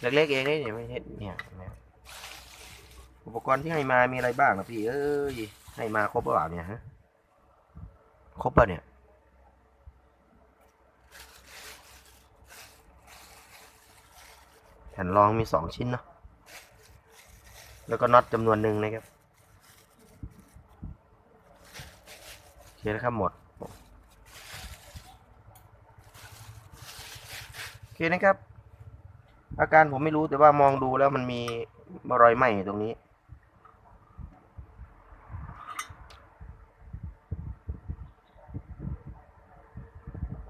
เล็กๆเองเนี่ยไม่ใช่เนี่ยเนี่ยอุปกรณ์ที่ให้มามีอะไรบ้างนะพี่เอ้ยให้มาครบเปล่าเนี่ยฮะครบป่ะเนี่ยแผ่นรองมีสองชิ้นเนาะแล้วก็น็อตจำนวนหนึ่งนะครับโอเคนะครับหมดโอเคนะครับ อาการผมไม่รู้แต่ว่ามองดูแล้วมันมีรอยไหม้ตรงนี้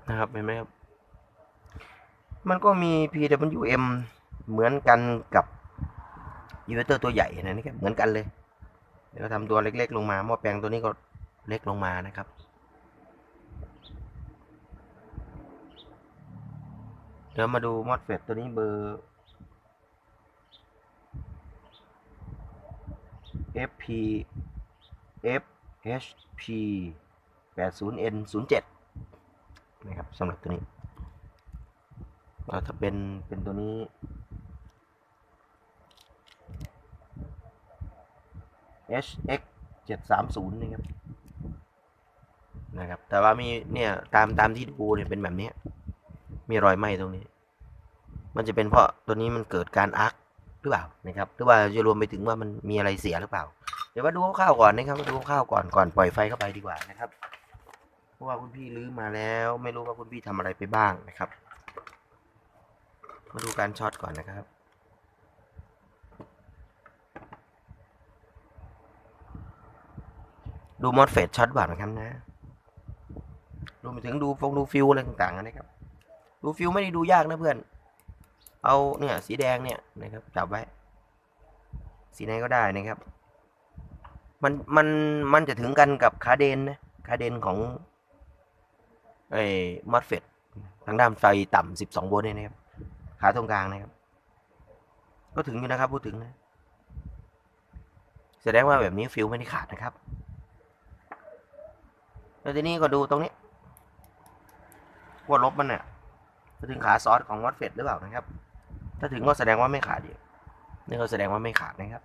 นะครับเห็นไหมครับ มันก็มี PWM เหมือนกันกับยูเวเตอร์ตัวใหญ่นะนี่ครับเหมือนกันเลย เดี๋ยวเราทำตัวเล็ก ๆ ลงมาหม้อแปลงตัวนี้ก็เล็กลงมานะครับ ดี๋ยวมาดูมอสเฟตตัวนี้เบอร์ FP FHP 80N 07นะครับสำหรับตัวนี้ถ้าเป็นเป็นตัวนี้ HX 730นะครับนะครับ แต่ว่ามีเนี่ยตามตามที่ดูเนี่ยเป็นแบบนี้ มีรอยไหม้ตรงนี้ มันจะเป็นเพราะตัวนี้มันเกิดการอาร์คหรือเปล่านะครับหรือว่าจะรวมไปถึงว่ามันมีอะไรเสียหรือเปล่า เดี๋ยวมาดูข้าวก่อนนะครับมาดูข้าวก่อนก่อนปล่อยไฟเข้าไปดีกว่านะครับเพราะว่าคุณพี่ลื้อมาแล้ว ไม่รู้ว่าคุณพี่ทำอะไรไปบ้างนะครับ มาดูการช็อตก่อนนะครับดูมอสเฟตช็อตบ่านะครับนะรวมไปถึงดูฟงดูฟิวอะไรต่างๆนะครับ ดูฟิวไม่ได้ดูยากนะเพื่อน เอาเนี่ยสีแดงเนี่ยนะครับจับไว้ สีไหนก็ได้นะครับ มันมันมันจะถึงกันกับคาเดนนะคาเดนของไอ้มอสเฟตทางด้านไฟต่ำสิบสองโวลต์เนี่ยนะครับ ขาตรงกลางนะครับ ก็ถึงอยู่นะครับพูดถึงนะแสดงว่าแบบนี้ฟิวไม่ได้ขาดนะครับ แล้วทีนี้ก็ดูตรงนี้ขั้วลบมันเนี่ย จะถึงขาซอสของวัดเฟดหรือเปล่านะครับ ถ้าถึงก็แสดงว่าไม่ขาดอยู่นี่ก็แสดงว่าไม่ขาดนะครับ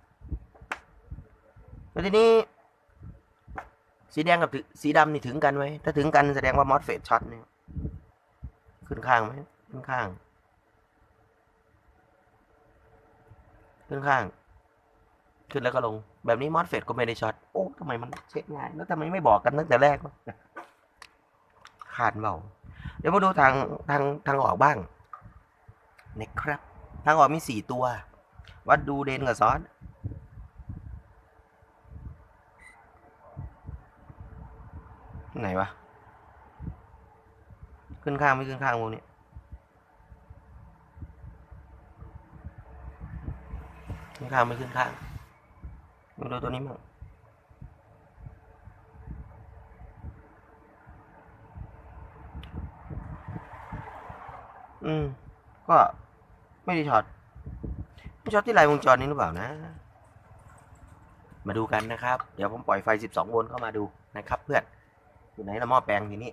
แล้วทีนี้ สีแดงกับสีดำนี่ถึงกันไหมถ้าถึงกันแสดงว่ามอสเฟดช็อตเนี่ยขึ้นข้างไหมขึ้นข้าง ขึ้นข้าง ขึ้นแล้วก็ลง แบบนี้มอสเฟดก็ไม่ได้ช็อตโอ้ทำไมมันเช็คง่ายแล้วทำไมไม่บอกกันตั้งแต่แรกวะขาดเบา ดี๋ยวมาดูทางทางทางออกบ้างนะครับ ทางออกมีสี่ตัว วัดดูเดนกับซอสไหนวะ ขึ้นข้างไม่ขึ้นข้างพวกนี้ขึ้นข้างไม่ขึ้นข้างมาดูตัวนี้มั่ง อืม ก็ไม่ได้ช็อตไม่ช็อตที่ลายวงจรนี้หรือเปล่านะ มาดูกันนะครับ เดี๋ยวผมปล่อยไฟ 12 โวลต์เข้ามาดูนะครับ เพื่อน อยู่ไหนละหม้อแปลงทีนี้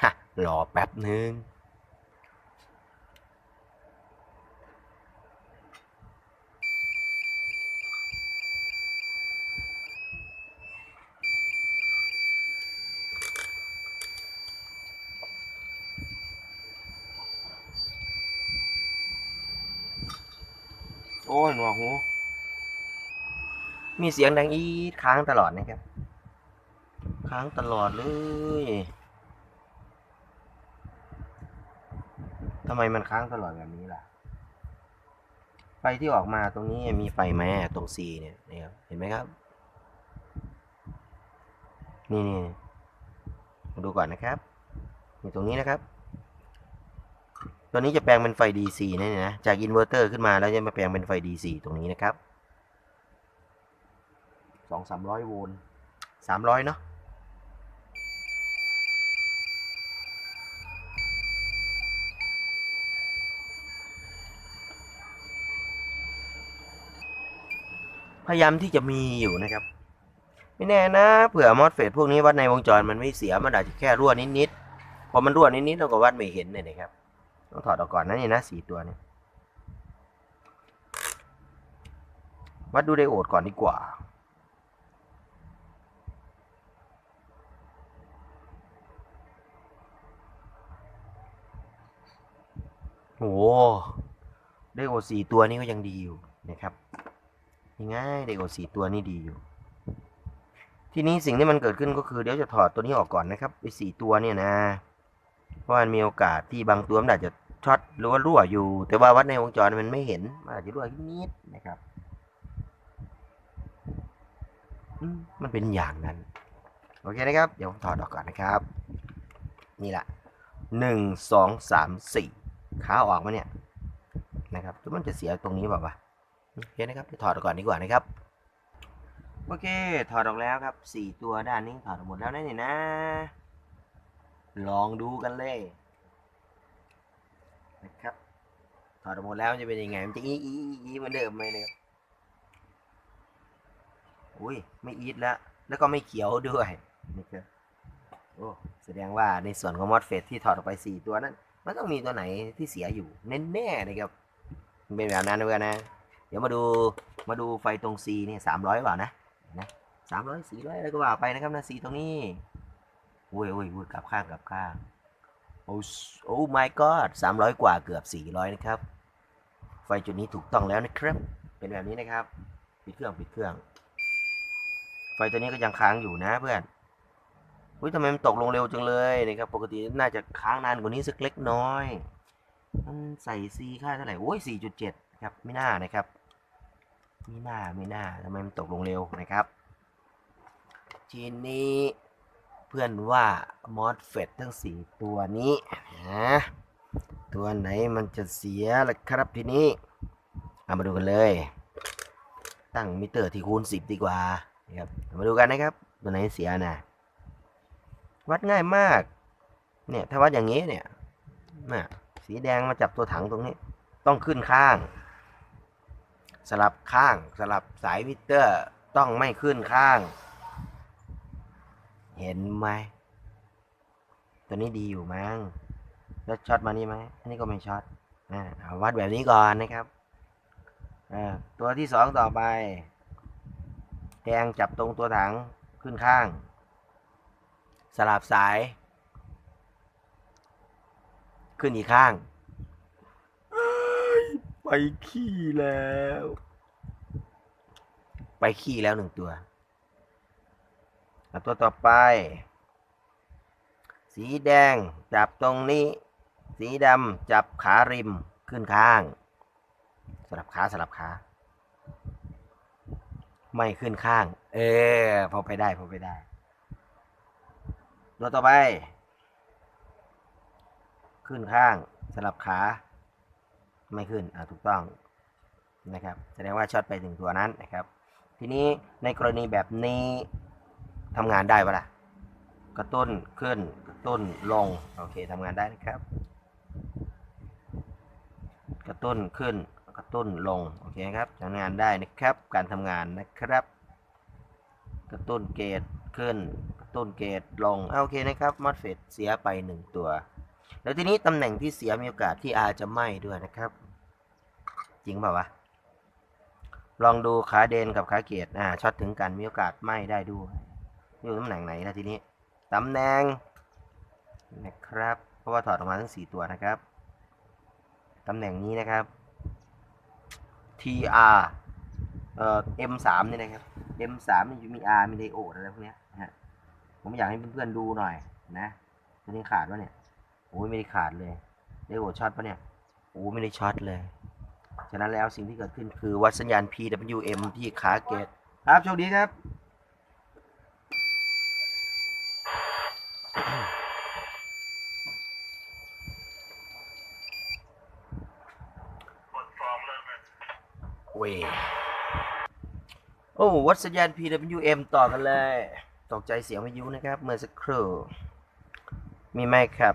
ฮะรอแป๊บหนึ่ง โอ้ยหนวกหู มีเสียงดังอีดค้างตลอดนะครับ ค้างตลอดเลยทำไมมันค้างตลอดแบบนี้ล่ะ ไฟที่ออกมาตรงนี้มีไฟไหมตรง C เนี่ยนี่ครับเห็นไหมครับ นี่นี่ดูก่อนนะครับนี่ตรงนี้นะครับ ตัวนี้จะแปลงเป็นไฟ DC นะเนี่นะ จากอินเวอร์เตอร์ขึ้นมาแล้วจะมาแปลงเป็นไฟ DC ตรงนี้นะครับสองสามร้อยโวลต์สามร้อยเนาะพยายามที่จะมีอยู่นะครับ ไม่แน่นะเผื่อมอสเฟตพวกนี้วัดในวงจรมันไม่เสียมันอาจจะแค่รั่วนิดๆพอมันรั่วนิดๆเราก็วัดไม่เห็นเนี่ยนะครับ ต้องถอดออกก่อนนะนี่นะสี่ตัวนี่วัดดูไดโอดก่อนดีกว่า โอ้โหไดโอดสี่ตัวนี้ก็ยังดีอยู่นะครับยังไงไดโอดสี่ตัวนี่ดีอยู่ ทีนี้สิ่งที่มันเกิดขึ้นก็คือเดี๋ยวจะถอดตัวนี้ออกก่อนนะครับไอ้สี่ตัวเนี่ยนะ เพราะมันมีโอกาสที่บางตัวมันอาจจะ ช็อตหรือว่ารั่วอยู่ แต่ว่าวัดในวงจรมันไม่เห็นมันอาจจะรั่วนิดนะครับมันเป็นอย่างนั้น โอเคนะครับ เดี๋ยวผมถอดออกก่อนนะครับ นี่แหละหนึ่งสองสามสี่ขาออกมาเนี่ยนะครับมันจะเสียตรงนี้เปล่าโอเคนะครับถอดออกก่อนดีกว่านะครับ โอเค ถอดออกแล้วครับสี่ตัวด้านนี้ถอดออกหมดแล้วนะนี่นะ ลองดูกันเลย นะครับถอดหมดแล้วจะเป็นยังไง มันจะอีอีอีอีเหมือนเดิมไหมเนี่ยอุ้ยไม่อีดแล้ว แล้วก็ไม่เขียวด้วยนะครับโอ้แสดงว่าในส่วนของมอสเฟตที่ถอดออกไปสี่ตัวนั้น มันต้องมีตัวไหนที่เสียอยู่แน่ๆนะครับเป็นแบบนั้นนะเพื่อนะ เดี๋ยวมาดูมาดูไฟตรง C เนี่ยสามร้อยบานะนะสามร้อยสี่ร้อยอะไรก็ว่าไปนะครับนะ C ตรงนี้โอ้ยโอ้ยโอ้ยกลับข้างกลับข้าง โอ้โอ้ my god สามร้อยกว่าเกือบสี่ร้อยนะครับ ไฟจุดนี้ถูกต้องแล้วนะครับ เป็นแบบนี้นะครับ ปิดเครื่องปิดเครื่อง ไฟตัวนี้ก็ยังค้างอยู่นะเพื่อนอุ้ยทำไมมันตกลงเร็วจังเลยนะครับ ปกติน่าจะค้างนานกว่านี้สักเล็กน้อย มันใส่ C ค่าเท่าไหร่ โอ้ยสี่จุดเจ็ดครับ ไม่น่านะครับ ไม่น่าไม่น่าทำไมมันตกลงเร็วนะครับ ทีนี้ เพื่อนว่ามอสเฟตทั้งสี่ตัวนี้นะตัวไหนมันจะเสียล่ะครับทีนี้เอามาดูกันเลย ตั้งมิเตอร์ที่คูณสิบดีกว่าครับามาดูกันนะครับ ตัวไหนเสียนะวัดง่ายมาก เนี่ยถ้าวัดอย่างนี้เนี่ยน่ะสีแดงมาจับตัวถังตรงนี้ ต้องขึ้นข้าง สลับข้างสลับสายมิเตอร์ต้องไม่ขึ้นข้าง เห็นไหม ตัวนี้ดีอยู่มั้ง แล้วช็อตมานี่ไหม อันนี้ก็ไม่ช็อตอ่าเอาวัดแบบนี้ก่อนนะครับอ่าตัวที่สองต่อไป แทงจับตรงตัวถังขึ้นข้าง สลับสาย ขึ้นอีกข้าง ไปขี้แล้ว ไปขี้แล้วหนึ่งตัวเอา ตัวต่อไป สีแดงจับตรงนี้ สีดำจับขาริมขึ้นข้าง สลับขาสลับขา ไม่ขึ้นข้าง เออพอไปได้พอไปได้ ตัวต่อไป ขึ้นข้างสลับขา ไม่ขึ้นอ่าถูกต้องนะครับ แสดงว่าช็อตไปถึงตัวนั้นนะครับ ทีนี้ในกรณีแบบนี้ ทำงานได้ปะล่ะกระตุ้นขึ้นกระตุ้นลง โอเคทำงานได้นะครับ กระตุ้นขึ้นกระตุ้นลง โอเคครับทำงานได้นะครับ การทำงานนะครับ กระตุ้นเกตขึ้น กระตุ้นเกตลงโอเคนะครับมอสเฟตเสียไปหนึ่งตัว แล้วทีนี้ตำแหน่งที่เสียมีโอกาสที่อาจจะไหม้ด้วยนะครับ จริงเปล่าวะลองดูขาเดนกับขาเกตอ่าช็อตถึงกันมีโอกาสไหม้ได้ด้วย อยู่ตำแหน่งไหนนะทีนี้ตำแหน่งนะครับ เพราะว่าถอดออกมาทั้งสี่ตัวนะครับตำแหน่งนี้นะครับ TR เอ่อ M3 นี่นะครับ M3 นี่จะมี R มีไดโอดอะไรพวกเนี้ยนะฮะผมอยากให้เพื่อนๆดูหน่อยนะตัวนี้ขาดวะเนี่ยโอ้ยไม่ได้ขาดเลยได้โหช็อตปะเนี่ยโอ้ไม่ได้ช็อตเลยฉะนั้นแล้วสิ่งที่เกิดขึ้นคือวัดสัญญาณ PWM ที่ขาเกตครับโชคดีครับ เวโอ้วัดสัญญาณ PWM ต่อกันเลย ตกใจเสียงวิทยุนะครับ เมื่อสักครู่ มีไหมครับ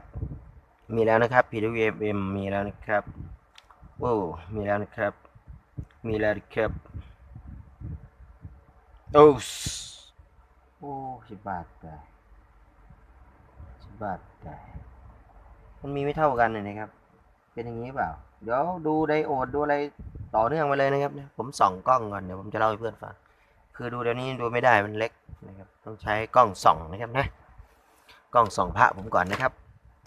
มีแล้วนะครับ PWM มีแล้วนะครับโอ้มีแล้วนะครับ มีแล้วนะครับ โอ้สโอ้ชิบาตตายชิบาตตายมันมีไม่เท่ากันเลยนะครับ เป็นอย่างนี้เปล่า เดี๋ยวดูไดโอดดูอะไร ต่อเนื่องไปเลยนะครับ ผมส่องกล้องก่อนเดี๋ยวผมจะเล่าให้เพื่อนฟัง คือดูเดี๋ยวนี้ดูไม่ได้มันเล็กนะครับ ต้องใช้กล้องส่องนะครับนะ กล้องส่องพระผมก่อนนะครับ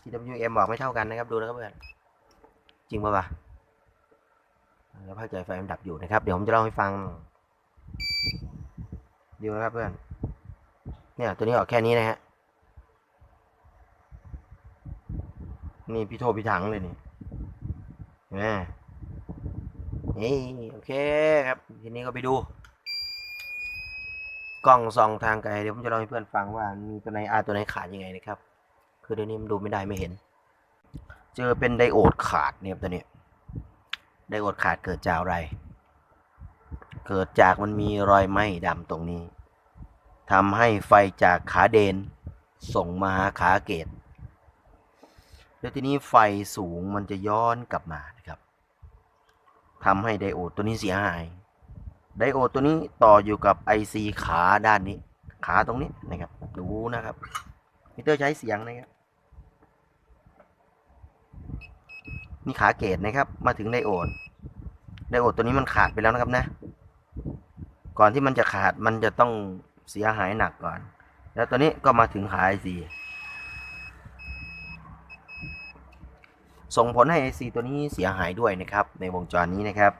TWM บอกไม่เท่ากันนะครับ ดูนะครับเพื่อน จริงป่ะปะแล้วภาคใจไฟมันดับอยู่นะครับ เดี๋ยวผมจะเล่าให้ฟัง ดูนะครับเพื่อน เนี่ยตัวนี้ออกแค่นี้นะฮะ นี่พี่โทพี่ถังเลยนี่เห็นไหม นี่โอเคครับ ทีนี้ก็ไปดู กล้องส่องทางไกลเดี๋ยวผมจะเล่าให้เพื่อนฟังว่ามีตัวไหนอาตัวไหนขาดยังไงนะครับ คือเดี๋ยวนี้มันดูไม่ได้ไม่เห็น เจอเป็นไดโอดขาดเนี่ยตัวนี้ ไดโอดขาดเกิดจากอะไร เกิดจากมันมีรอยไหม้ดำตรงนี้ทำให้ไฟจากขาเดน ส่งมาหาขาเกตแล้วทีนี้ไฟสูงมันจะย้อนกลับมานะครับ ทำให้ไดโอดตัวนี้เสียหาย ไดโอดตัวนี้ต่ออยู่กับ IC ขาด้านนี้ ขาตรงนี้นะครับ ดูนะครับ มิเตอร์ใช้เสียงนะครับนี่ขาเกตนะครับ มาถึงไดโอด ไดโอดตัวนี้มันขาดไปแล้วนะครับนะ ก่อนที่มันจะขาดมันจะต้องเสียหายหนักก่อน แล้วตัวนี้ก็มาถึงขา IC ส่งผลให้ IC ตัวนี้เสียหายด้วยนะครับ ในวงจรนี้นะครับ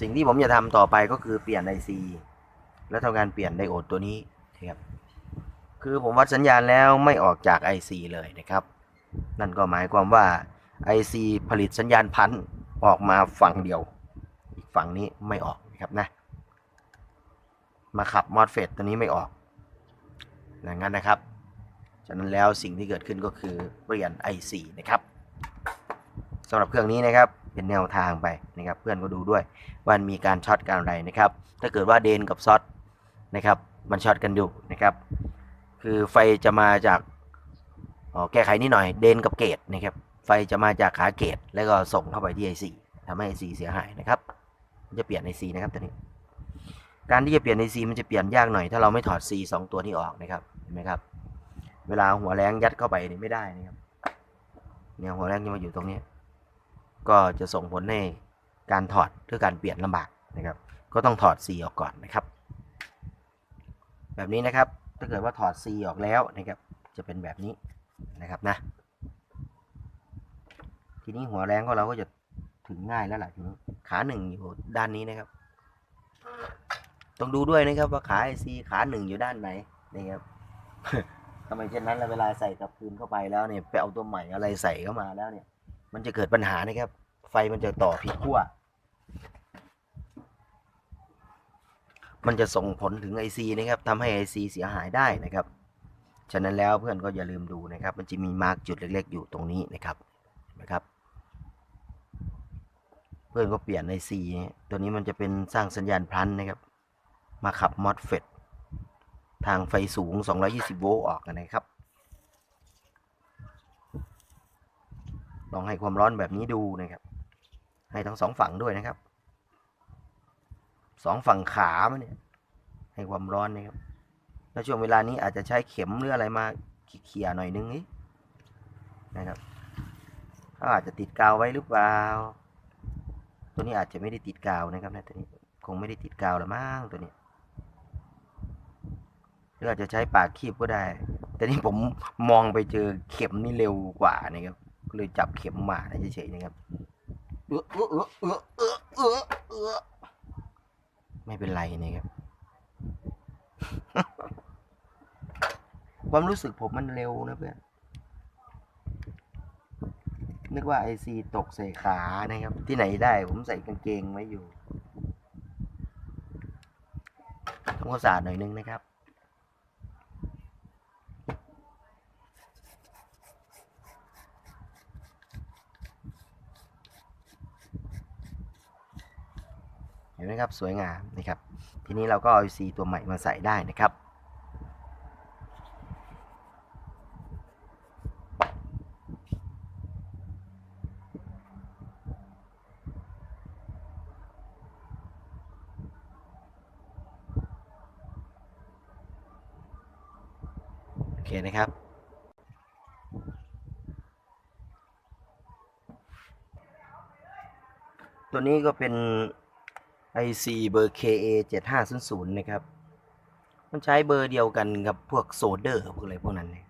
สิ่งที่ผมจะทำต่อไปก็คือเปลี่ยน IC แล้วทำการเปลี่ยนไดโอดตัวนี้นะครับคือผมวัดสัญญาณแล้วไม่ออกจาก IC เลยนะครับ นั่นก็หมายความว่า IC ผลิตสัญญาณพันออกมาฝั่งเดียว อีกฝั่งนี้ไม่ออกนะครับนะ มาขับมอดเฟตตัวนี้ไม่ออกอย่างนั้นนะครับ ฉะนั้นแล้วสิ่งที่เกิดขึ้นก็คือเปลี่ยน IC นะครับ สำหรับเครื่องนี้นะครับเป็นแนวทางไปนะครับ เพื่อนก็ดูด้วยว่ามีการช็อตการอะไรนะครับ ถ้าเกิดว่าเดนกับซอตนะครับ มันช็อตกันอยู่นะครับ คือไฟจะมาจากแก้ไขนิดหน่อยเดนกับเกตนะครับ ไฟจะมาจากขาเกตแล้วก็ส่งเข้าไปที่ IC ทำให้ IC เสียหายนะครับจะเปลี่ยน IC นะครับตัวนี้ การที่จะเปลี่ยน IC มันจะเปลี่ยนยากหน่อยถ้าเราไม่ถอด C สองตัวนี้ออกนะครับเห็นไหมครับ เวลาหัวแรงยัดเข้าไปนี่ไม่ได้นะครับเนี่ยหัวแรงจะมาอยู่ตรงนี้ ก็จะส่งผลให้การถอดหรือการเปลี่ยนลำบากนะครับ ก็ต้องถอด C ออกก่อนนะครับ แบบนี้นะครับถ้าเกิดว่าถอด C ออกแล้วนะครับ จะเป็นแบบนี้นะครับนะ ทีนี้หัวแรงของเราก็จะถึงง่ายแล้วล่ะทีนี้ขาหนึ่งอยู่ด้านนี้นะครับ ต้องดูด้วยนะครับว่าขาไอซีขาหนึ่งอยู่ด้านไหนนะครับทำไมเช่นนั้นเวลาใส่กับคืนเข้าไปแล้วเนี่ยไปเอาตัวใหม่อะไรใส่เข้ามาแล้วเนี่ย มันจะเกิดปัญหานะครับ ไฟมันจะต่อผิดขั้ว มันจะส่งผลถึง IC นะครับทำให้ IC เสียหายได้นะครับ ฉะนั้นแล้วเพื่อนก็อย่าลืมดูนะครับ มันจะมีมาร์กจุดเล็ก ๆ อยู่ตรงนี้นะครับนะครับ เพื่อนก็เปลี่ยน IC ตัวนี้มันจะเป็นสร้างสัญญาณพลันนะครับ มาขับมอสเฟตทางไฟสูง 220 โวลต์ออกนะครับ ลองให้ความร้อนแบบนี้ดูนะครับ ให้ทั้งสองฝั่งด้วยนะครับสองฝั่งขามันเนี่ยให้ความร้อนนะครับแล้วช่วงเวลานี้อาจจะใช้เข็มหรืออะไรมาเขี่ยหน่อยนึงนี่นะครับเขาอาจจะติดกาวไว้หรือเปล่า ตัวนี้อาจจะไม่ได้ติดกาวนะครับนะตัวนี้คงไม่ได้ติดกาวหรือมั้งตัวนี้หรืออาจจะใช้ปากคีบก็ได้ แต่นี่ผมมองไปเจอเข็มนี่เร็วกว่านะครับ ก็เลยจับเข็มมาเฉยๆนะครับเออเออเออเออเออเออเออไม่เป็นไรนะครับความรู้สึกผมมันเร็วนะเพื่อน นึกว่าไอซีตกใส่ขานะครับ ที่ไหนได้ผมใส่กางเกงไว้อยู่ทำความสะอาดหน่อยนึงนะครับ ห็นไหมครับสวยงามนะครับ ทีนี้เราก็เอา IC ตัวใหม่มาใส่ได้นะครับ โอเคนะครับตัวนี้ก็เป็น IC เบอร์ KA 7500นะครับ มันใช้เบอร์เดียวกันกับพวกโซเดอร์พวกอะไรพวกนั้นเนี่ย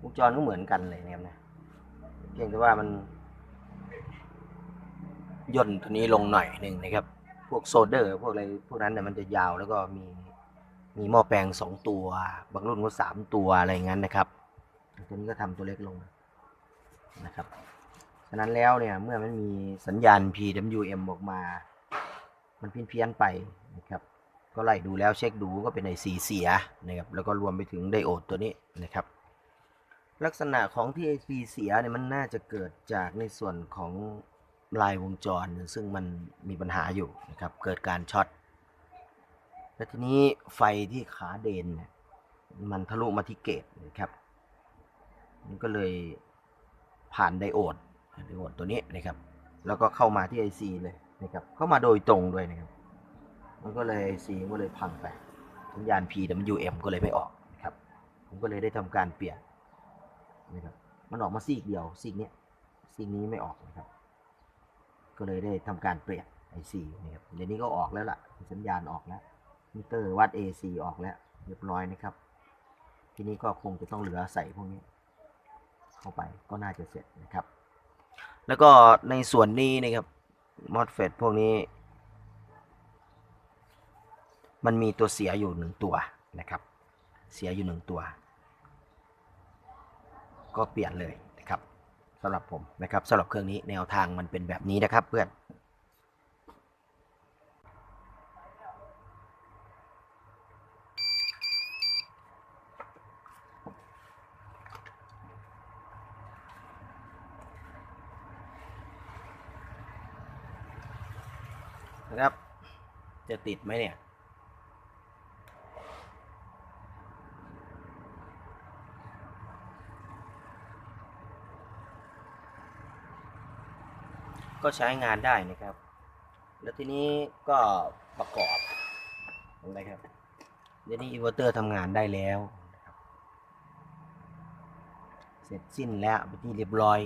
วงจรก็เหมือนกันเลยนะครับนะเพียงแต่ว่ามันย่นตัวนี้ลงหน่อยหนึ่งนะครับ พวกโซเดอร์พวกอะไรพวกนั้นเนี่ยมันจะยาวแล้วก็มีมีหม้อแปลงสองตัว บางรุ่นก็สามตัวอะไรอย่างนั้นนะครับ ตัวนี้ก็ทำตัวเล็กลงนะครับ ฉะนั้นแล้วเนี่ยเมื่อมันมีสัญญาณ PWM ออกมา มันเพี้ยนเพี้ยนไปนะครับ ก็ไล่ดูแล้วเช็คดูก็เป็นไอซีเสียนะครับแล้วก็รวมไปถึงไดโอดตัวนี้นะครับ ลักษณะของที่ไอซีเสียเนี่ยมันน่าจะเกิดจากในส่วนของลายวงจร ซึ่งมันมีปัญหาอยู่นะครับ เกิดการช็อตและทีนี้ไฟที่ขาเดนเนี่ยมันทะลุมาที่เกตนะครับมันก็เลยผ่านไดโอด ไดโอดตัวนี้นะครับ แล้วก็เข้ามาที่ IC เลยนะครับ เข้ามาโดยตรงด้วยนะครับ มันก็เลย IC ก็เลยพังไปสัญญาณ PWM ก็เลยไม่ออกนะครับ ผมก็เลยได้ทำการเปลี่ยนนะครับ มันออกมาซีกเดียวซีกเนี้ยซีกนี้ไม่ออกนะครับ ก็เลยได้ทำการเปลี่ยน IC นะครับ เดี๋ยวนี้ก็ออกแล้วล่ะ สัญญาณออกแล้ว มิเตอร์วัด AC ออกแล้วเรียบร้อยนะครับ ทีนี้ก็คงจะต้องเหลือใส่พวกนี้ เข้าไปก็น่าจะเสร็จนะครับ แล้วก็ในส่วนนี้นะครับมอสเฟตพวกนี้ มันมีตัวเสียอยู่หนึ่งตัวนะครับ เสียอยู่หนึ่งตัว ก็เปลี่ยนเลยนะครับสำหรับผมนะครับสำหรับเครื่องนี้แนวทางมันเป็นแบบนี้นะครับเพื่อน นะครับ จะติดไหมเนี่ย ก็ใช้งานได้นะครับ แล้วทีนี้ก็ประกอบนะครับเดี๋ยวนี้อินเวอร์เตอร์ทำงานได้แล้ว เสร็จสิ้นแล้วเป็นที่เรียบร้อย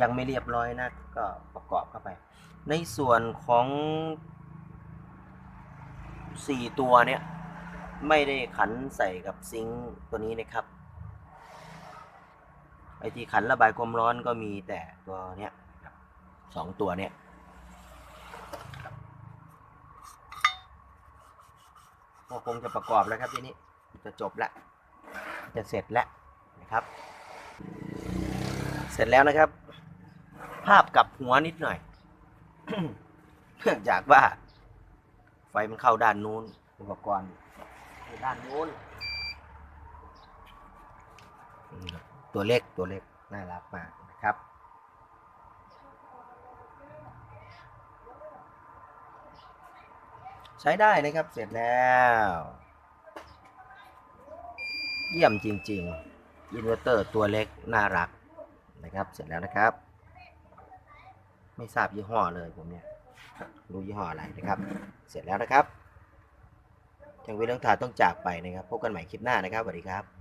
ยังไม่เรียบร้อยนะก็ประกอบเข้าไป ในส่วนของสี่ตัวเนี่ยไม่ได้ขันใส่กับซิงค์ตัวนี้นะครับไอที่ขันระบายความร้อนก็มีแต่ตัวเนี้ยสองตัวเนี้ยก็คงจะประกอบแล้วครับทีนี้จะจบละจะเสร็จแล้วนะครับ เสร็จแล้วนะครับ ภาพกลับหัวนิดหน่อย เนื่องจากว่า ไฟมันเข้าด้านนู้น อุปกรณ์อยู่ด้านนู้นอืมตัวเล็กตัวเล็กน่ารักมากนะครับใช้ได้นะครับเสร็จแล้ว เยี่ยมจริง ๆ อินเวอร์เตอร์ตัวเล็กน่ารักนะครับเสร็จแล้วนะครับ ไม่ทราบยี่ห้อเลยผมเนี่ยรู้ยี่ห้ออะไรนะครับ เสร็จแล้วนะครับจังเว้นเรื่องทาต้องจากไปนะครับ พบกันใหม่คลิปหน้านะครับสวัสดีครับ